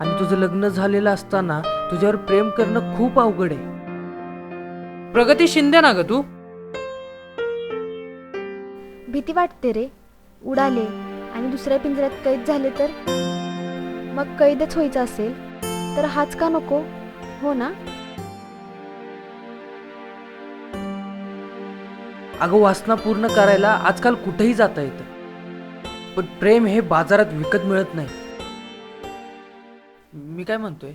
आणि तुझं लग्न झालेलं असताना तुझ्यावर प्रेम करणं खूप अवघड आहे. प्रगती शिंदे ना ग तू? भीती वाटते रे. उडाले आणि दुसऱ्या पिंजऱ्यात कैद झाले तर? मग कैदच व्हायचं असेल तर हाच का नको? हो ना? अगं वासना पूर्ण करायला आजकाल कुठेही जाता येतं. पण प्रेम हे बाजारात विकत मिळत नाही. मी काय म्हणतोय?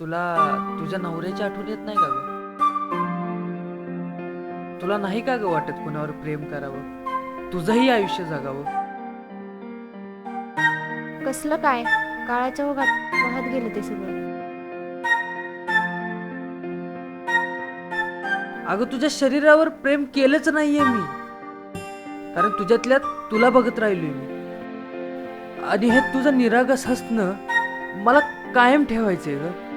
तुला तुझ्या नवऱ्याची आठवण येत नाही का ग? तुला नाही का ग वाटत कुणावर प्रेम करावं? तुझंही आयुष्य जगावं? कसलं काय? काळाच्या ओघात वाहत गेलं ते सगळं. अगं तुझ्या शरीरावर प्रेम केलंच नाहीये मी. कारण तुझ्यातल्या तुला बघत राहिलोय मी. आणि हे तुझं निरागस हसणं मला कायम ठेवायचे ग.